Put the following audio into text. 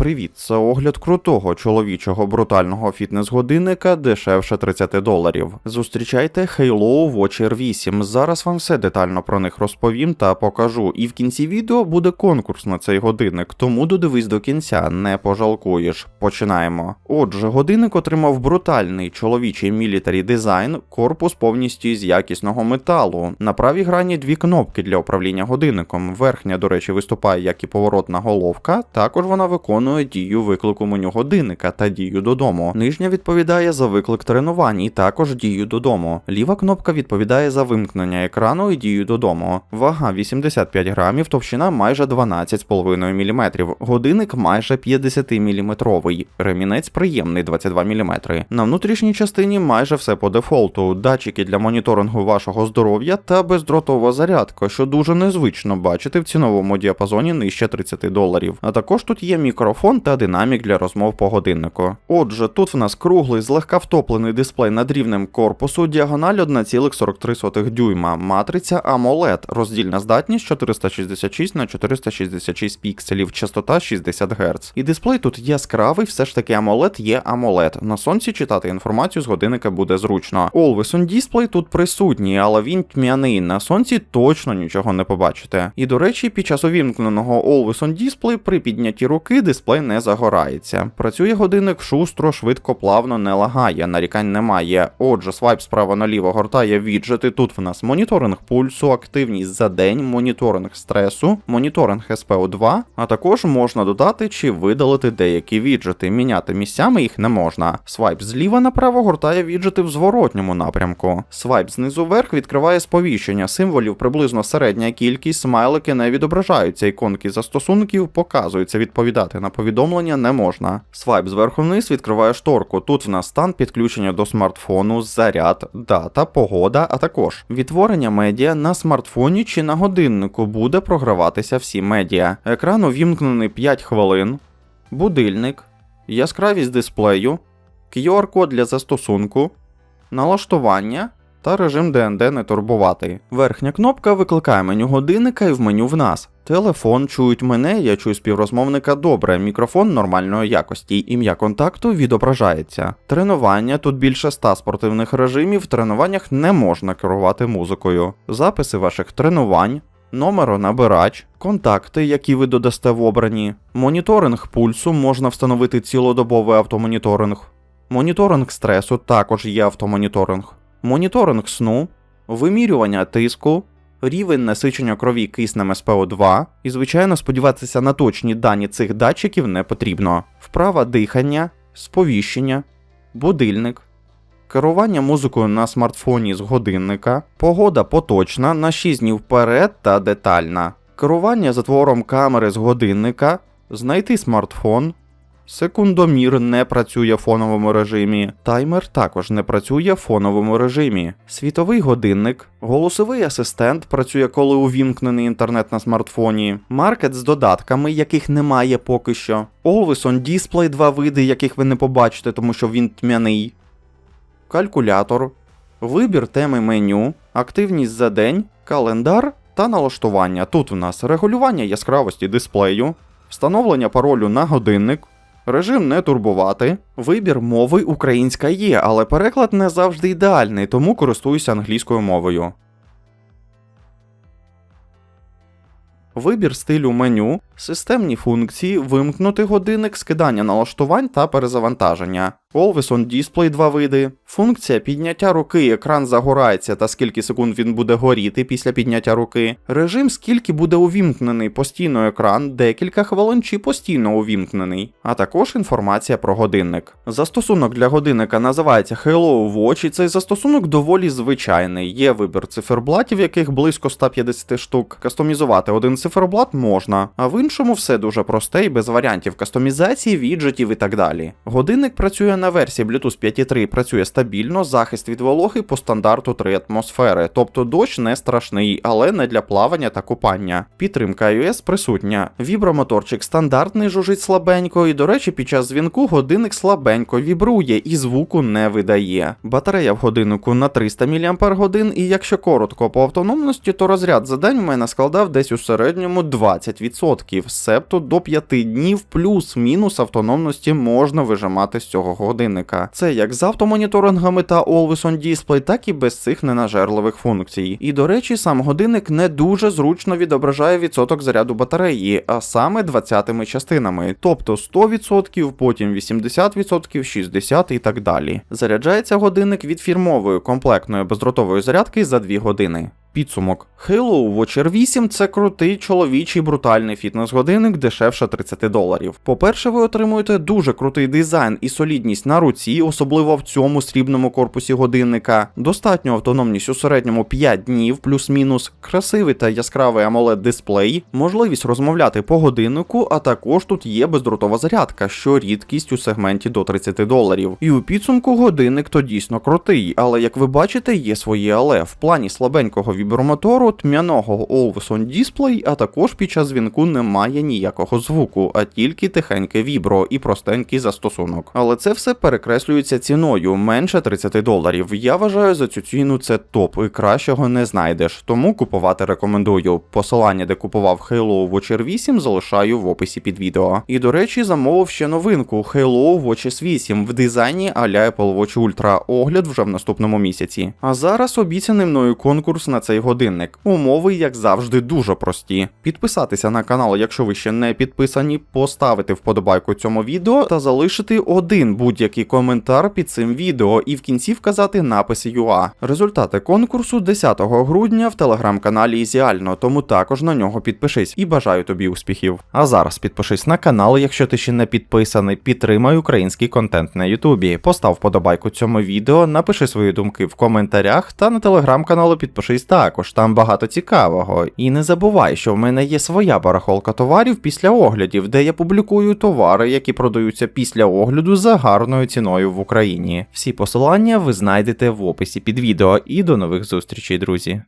Привіт, це огляд крутого чоловічого брутального фітнес-годинника дешевше 30 доларів. Зустрічайте Halo Watcher 8. Зараз вам все детально про них розповім та покажу. І в кінці відео буде конкурс на цей годинник, тому додивись до кінця, не пожалкуєш. Починаємо. Отже, годинник отримав брутальний чоловічий мілітарі дизайн, корпус повністю із якісного металу. На правій грані дві кнопки для управління годинником. Верхня, до речі, виступає як і поворотна головка. Також вона виконує дію виклику меню годинника та дію додому. Нижня відповідає за виклик тренувань і також дію додому. Ліва кнопка відповідає за вимкнення екрану і дію додому. Вага 85 грамів, товщина майже 12,5 мм. Годинник майже 50 мм. Ремінець приємний 22 мм. На внутрішній частині майже все по дефолту. Датчики для моніторингу вашого здоров'я та бездротова зарядка, що дуже незвично бачити в ціновому діапазоні нижче 30 доларів. А також тут є мікрофон та динамік для розмов по годиннику. Отже, тут в нас круглий, злегка втоплений дисплей над рівнем корпусу, діагональ 1,43 дюйма, матриця AMOLED, роздільна здатність 466 на 466 пікселів, частота 60 Гц. І дисплей тут яскравий, все ж таки AMOLED є AMOLED. На сонці читати інформацію з годинника буде зручно. Always on Display тут присутній, але він тьмяний. На сонці точно нічого не побачите. І до речі, під час увімкненого Always on Display при піднятті руки дисплей не загорається. Працює годинник шустро, швидко, плавно, не лагає, нарікань немає. Отже, свайп справа наліво гортає віджити. Тут в нас моніторинг пульсу, активність за день, моніторинг стресу, моніторинг SPO2, а також можна додати чи видалити деякі віджити. Міняти місцями їх не можна. Свайп зліва направо гортає віджити в зворотньому напрямку. Свайп знизу вверх відкриває сповіщення символів приблизно середня кількість, смайлики не відображаються, іконки застосунків показуються, відповідати на повідомлення не можна. Свайп зверху вниз відкриває шторку. Тут в нас стан підключення до смартфону, заряд, дата, погода, а також відтворення медіа на смартфоні чи на годиннику буде програватися всі медіа. Екран увімкнений 5 хвилин, будильник, яскравість дисплею, QR-код для застосунку, налаштування. Та режим ДНД не турбувати. Верхня кнопка викликає меню годинника і в меню в нас. Телефон чують мене, я чую співрозмовника добре, мікрофон нормальної якості, ім'я контакту відображається. Тренування тут більше ста спортивних режимів, в тренуваннях не можна керувати музикою. Записи ваших тренувань, номеронабирач, контакти, які ви додасте в обрані, моніторинг пульсу можна встановити цілодобовий автомоніторинг. Моніторинг стресу також є автомоніторинг. Моніторинг сну, вимірювання тиску, рівень насичення крові киснем СПО2, і, звичайно, сподіватися на точні дані цих датчиків не потрібно. Вправа дихання, сповіщення, будильник, керування музикою на смартфоні з годинника, погода поточна на 6 днів вперед та детальна, керування затвором камери з годинника, знайти смартфон. Секундомір не працює в фоновому режимі, таймер також не працює в фоновому режимі. Світовий годинник, голосовий асистент працює, коли увімкнений інтернет на смартфоні, маркет з додатками, яких немає поки що. Always on Display два види, яких ви не побачите, тому що він тьмяний. Калькулятор, вибір теми меню, активність за день, календар та налаштування. Тут у нас регулювання яскравості дисплею, встановлення паролю на годинник. Режим не турбувати. Вибір мови українська є, але переклад не завжди ідеальний, тому користуюся англійською мовою. Вибір стилю меню, системні функції, вимкнути годинник, скидання налаштувань та перезавантаження. Always on Display два види. Функція підняття руки, екран загорається та скільки секунд він буде горіти після підняття руки. Режим, скільки буде увімкнений постійно екран, декілька хвилин чи постійно увімкнений. А також інформація про годинник. Застосунок для годинника називається Hello Watch, і цей застосунок доволі звичайний. Є вибір циферблатів, яких близько 150 штук. Кастомізувати один циферблат можна, а в іншому все дуже просте і без варіантів кастомізації, віджитів і так далі. Годинник працює на версії Bluetooth 5.3 працює стабільно, захист від вологи по стандарту 3 атмосфери, тобто дощ не страшний, але не для плавання та купання. Підтримка iOS присутня. Вібромоторчик стандартний жужить слабенько, і, до речі, під час дзвінку годинник слабенько вібрує і звуку не видає. Батарея в годиннику на 300 мАч, і якщо коротко по автономності, то розряд за день в мене складав десь у середньому 20%, себто до 5 днів плюс-мінус автономності можна вижимати з цього годинника. Це як з автомоніторингами та Always On Display, так і без цих ненажерливих функцій. І до речі, сам годинник не дуже зручно відображає відсоток заряду батареї, а саме 20 частинами, тобто 100%, потім 80%, 60% і так далі. Заряджається годинник від фірмової комплектної бездротової зарядки за 2 години. Підсумок. Halo Watch R8 це крутий чоловічий брутальний фітнес-годинник дешевше 30 доларів. По-перше, ви отримуєте дуже крутий дизайн і солідність на руці, особливо в цьому срібному корпусі годинника, достатню автономність у середньому 5 днів, плюс-мінус, красивий та яскравий amoled дисплей, можливість розмовляти по годиннику, а також тут є бездротова зарядка, що рідкість у сегменті до 30 доларів. І у підсумку годинник то дійсно крутий, але як ви бачите, є свої але в плані слабенького вібромотору, тьмяного Always On Display, а також під час дзвінку немає ніякого звуку, а тільки тихеньке вібро і простенький застосунок. Але це все перекреслюється ціною менше 30 доларів. Я вважаю, за цю ціну це топ і кращого не знайдеш, тому купувати рекомендую. Посилання, де купував Halo Watch R8, залишаю в описі під відео. І до речі, замовив ще новинку Halo Watch S8 в дизайні а-ля Apple Watch Ultra. Огляд вже в наступному місяці. А зараз обіцяний мною конкурс на цей годинник. Умови, як завжди, дуже прості. Підписатися на канал, якщо ви ще не підписані, поставити вподобайку цьому відео та залишити один будь-який коментар під цим відео і в кінці вказати напис UA. Результати конкурсу 10 грудня в телеграм-каналі Ізіально, тому також на нього підпишись і бажаю тобі успіхів. А зараз підпишись на канал, якщо ти ще не підписаний, підтримай український контент на Ютубі. Постав вподобайку цьому відео, напиши свої думки в коментарях та на телеграм-каналу підпишись також, там багато цікавого. І не забувай, що в мене є своя барахолка товарів після оглядів, де я публікую товари, які продаються після огляду за гарною ціною в Україні. Всі посилання ви знайдете в описі під відео. І до нових зустрічей, друзі.